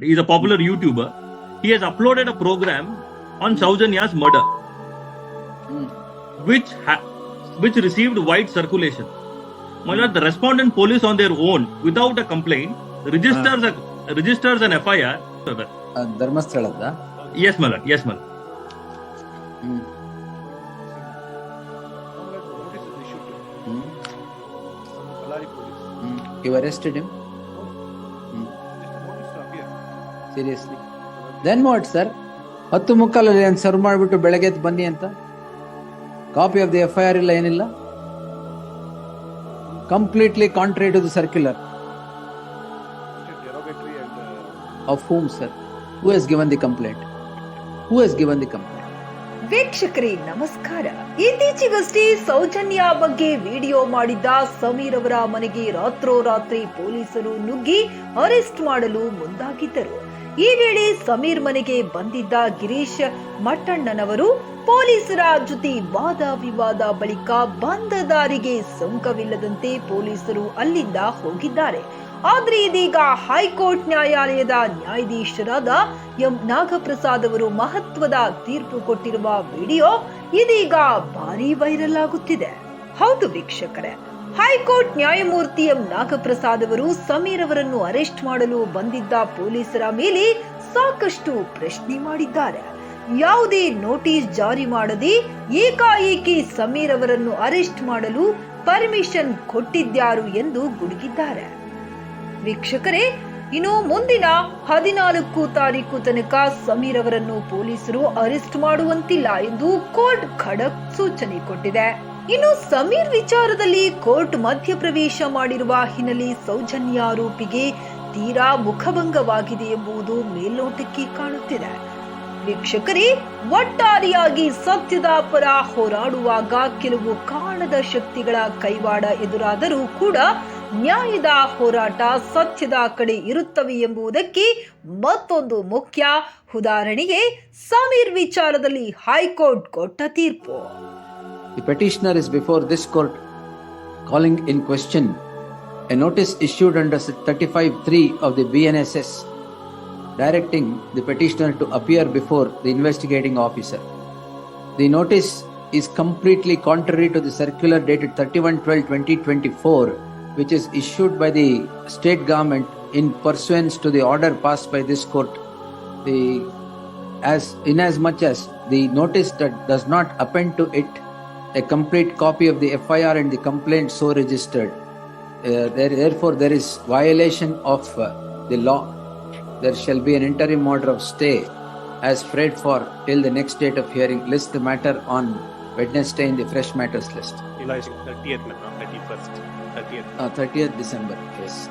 He's a popular YouTuber. He has uploaded a program on Saujanya's murder, Hmm. which ha- which received wide circulation. My lord, the respondent police on their own, without a complaint, registers a, registers an FIR. ಆ, ಧರ್ಮಸ್ಥಳದ Yes, my lord. Yes, my lord. Hmm Notice is issued to him Seriously then what sir ಹತ್ತು ಮುಕ್ಕಾಲಲ್ಲಿ ಏನು serve ಮಾಡಿಬಿಟ್ಟು ಬೆಳಗ್ಗೆ ಬನ್ನಿ ಅಂತ? Copy of the F I R ಇಲ್ಲ, ಏನಿಲ್ಲ? Completely contrary to the circular of whom sir who has given the complaint who has given the complaint ವೀಕ್ಷಕರೇ, ನಮಸ್ಕಾರ. ಇತ್ತೀಚೆಗಷ್ಟೇ ಸೌಜನ್ಯ ಬಗ್ಗೆ ವಿಡಿಯೋ ಮಾಡಿದ್ದ ಸಮೀರ್ ಅವರ ಮನೆಗೆ ರಾತ್ರೋರಾತ್ರಿ ಪೊಲೀಸರು ನುಗ್ಗಿ ಅರೆಸ್ಟ್ ಮಾಡಲು ಮುಂದಾಗಿದ್ದರು. ಈ ವೇಳೆ ಸಮೀರ್ ಮನೆಗೆ ಬಂದಿದ್ದ ಗಿರೀಶ್ ಮಟ್ಟಣ್ಣನವರು ಪೊಲೀಸರ ಜೊತೆ ವಾದ ವಿವಾದ ಬಳಿಕ ಬಂದ ದಾರಿಗೆ ಸುಂಕವಿಲ್ಲದಂತೆ ಪೊಲೀಸರು ಅಲ್ಲಿಂದ ಹೋಗಿದ್ದಾರೆ. ಆದ್ರೆ ಇದೀಗ ಹೈಕೋರ್ಟ್ ನ್ಯಾಯಾಲಯದ ನ್ಯಾಯಾಧೀಶರಾದ ಎಂ ನಾಗಪ್ರಸಾದ್ ಅವರು ಮಹತ್ವದ ತೀರ್ಪು ಕೊಟ್ಟಿರುವ ವಿಡಿಯೋ ಇದೀಗ ಭಾರಿ ವೈರಲ್ ಆಗುತ್ತಿದೆ. ಹೌದು ವೀಕ್ಷಕರೇ ಹೈಕೋರ್ಟ್ ನ್ಯಾಯಮೂರ್ತಿ ಎಂ ನಾಗಪ್ರಸಾದ್ ಅವರು ಸಮೀರ್ ಅವರನ್ನು ಅರೆಸ್ಟ್ ಮಾಡಲು ಬಂದಿದ್ದ ಪೊಲೀಸರ ಮೇಲೆ ಸಾಕಷ್ಟು ಪ್ರಶ್ನೆ ಮಾಡಿದ್ದಾರೆ. ಯಾವುದೇ ನೋಟಿಸ್ ಜಾರಿ ಮಾಡದೆ ಏಕಾಏಕಿ ಸಮೀರ್ ಅವರನ್ನು ಅರೆಸ್ಟ್ ಮಾಡಲು ಪರ್ಮಿಷನ್ ಕೊಟ್ಟಿದ್ದಾರು ಎಂದು ಗುಡುಗಿದ್ದಾರೆ. ವೀಕ್ಷಕರೇ, ಇನ್ನು ಮುಂದಿನ ಹದಿನಾಲ್ಕು ತಾರೀಕು ತನಕ ಸಮೀರ್ ಅವರನ್ನು ಪೊಲೀಸರು ಅರೆಸ್ಟ್ ಮಾಡುವಂತಿಲ್ಲ ಎಂದು ಕೋರ್ಟ್ ಖಡಕ್ ಸೂಚನೆ ಕೊಟ್ಟಿದೆ. ಇನ್ನು ಸಮೀರ್ ವಿಚಾರದಲ್ಲಿ ಕೋರ್ಟ್ ಮಧ್ಯಪ್ರವೇಶ ಮಾಡಿರುವ ಹಿನ್ನೆಲೆ ಸೌಜನ್ಯ ಆರೋಪಿಗೆ ತೀರಾ ಮುಖಭಂಗವಾಗಿದೆ ಎಂಬುದು ಮೇಲ್ನೋಟಕ್ಕೆ ಕಾಣುತ್ತಿದೆ. ವೀಕ್ಷಕರೇ, ಒಟ್ಟಾರೆಯಾಗಿ ಸತ್ಯದ ಪರ ಹೋರಾಡುವಾಗ ಕೆಲವು ಕಾಣದ ಶಕ್ತಿಗಳ ಕೈವಾಡ ಎದುರಾದರೂ ಕೂಡ ನ್ಯಾಯದ ಹೋರಾಟ ಸತ್ಯದ ಕಡೆ ಇರುತ್ತವೆ ಎಂಬುದಕ್ಕೆ ಮತ್ತೊಂದು ಮುಖ್ಯ ಉದಾಹರಣೆಗೆ ಸಮೀರ್ ವಿಚಾರದಲ್ಲಿ ಹೈಕೋರ್ಟ್ ಕೊಟ್ಟ ತೀರ್ಪು. The petitioner is before this court calling in question a notice issued under 35.3 of the BNSS directing the petitioner to appear before the investigating officer. The notice is completely contrary to the circular dated 31-12-2024 which is issued by the state government in pursuance to the order passed by this court. The as inasmuch as the notice that does not append to it a complete copy of the FIR and the complaint so registered. Uh, there, therefore, there is violation of uh, the law. There shall be an interim order of stay as prayed for till the next date of hearing. List the matter on Wednesday in the fresh matters list. July 30th, madam, 31st, 30th. Uh, 30th December, yes.